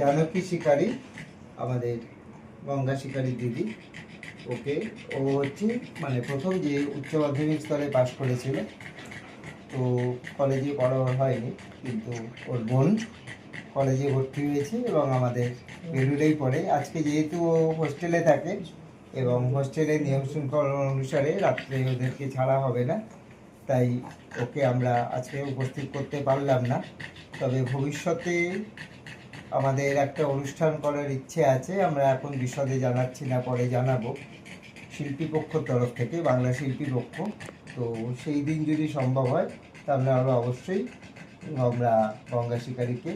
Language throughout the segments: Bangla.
জানকী শিকারী, আমাদের গঙ্গা শিকারী দিদি। ওকে, ও হচ্ছে মানে প্রথম যে উচ্চ মাধ্যমিক স্তরে পাশ করেছিল। তো কলেজে পড়া হয়নি, কিন্তু ওর বোন কলেজে ভর্তি হয়েছে এবং আমাদের বেলুড়েই পড়ে। আজকে যেহেতু ও হোস্টেলে থাকে এবং হোস্টেলের নিয়ম শৃঙ্খলা অনুসারে রাত্রে ওদেরকে ছাড়া হবে না, তাই ওকে আমরা আজকে উপস্থিত করতে পারলাম না। তবে ভবিষ্যতে আমাদের একটা অনুষ্ঠান করার ইচ্ছে আছে, আমরা এখন বিশদে জানাচ্ছি না, পরে জানাব। শিল্পী পক্ষর তরফ থেকে, বাংলা শিল্পী পক্ষ। তো সেই দিন যদি সম্ভব হয়, তাহলে আমরা অবশ্যই আমরা গঙ্গা শিকারীকে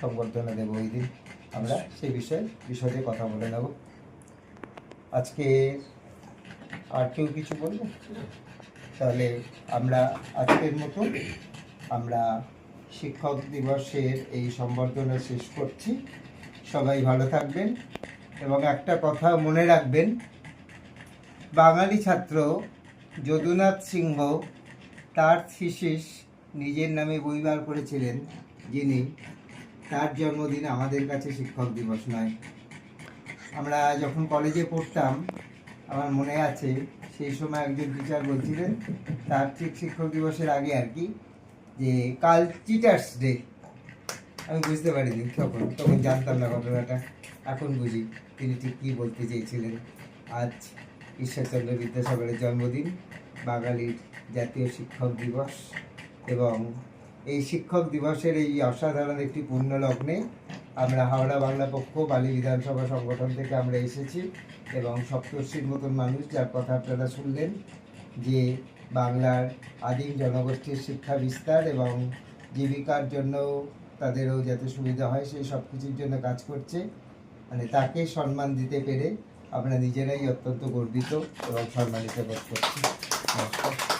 সংবর্ধনা দেবো ওই দিন। আমরা সেই বিষয়ে বিশদে কথা বলে নেব। আজকে আর কেউ কিছু বলব? তাহলে আমরা আজকের মতো, আমরা শিক্ষক দিবসের এই সম্বর্ধনা শেষ করছি। সবাই ভালো থাকবেন এবং একটা কথা মনে রাখবেন। বাঙালি ছাত্র যদুনাথ সিংহ তার থিসিস নিজের নামে বই বার করেছিলেন যিনি। তার জন্মদিন আমাদের কাছে শিক্ষক দিবস নয়। আমরা যখন কলেজে পড়তাম, আমার মনে আছে সেই সময় একজন টিচার বলছিলেন, তার ঠিক শিক্ষক দিবসের আগে আর কি যে কাল চিটার্স ডে আমি বুঝতে পারিনি তখন তখন জানতাম না ঘটনাটা। এখন বুঝি তিনি ঠিক কী বলতে চেয়েছিলেন। আজ ঈশ্বরচন্দ্র বিদ্যাসাগরের জন্মদিন, বাঙালির জাতীয় শিক্ষক দিবস এবং এই শিক্ষক দিবসের এই অসাধারণ একটি পূর্ণ লগ্নে আমরা হাওড়া বাংলা পক্ষ, বালি বিধানসভা সংগঠন থেকে আমরা এসেছি এবং সপ্তর্ষির মতন মানুষ যার কথা আপনারা শুনলেন যে বাংলার আদিম জনগোষ্ঠীর শিক্ষা বিস্তার এবং জীবিকার জন্য তাদেরও যাতে সুবিধা হয়, সেই সব কিছুর জন্য কাজ করছে। মানে তাকে সম্মান দিতে পেরে আমরা নিজেরাই অত্যন্ত গর্বিত এবং সম্মানিত বোধ করছি। নমস্কার।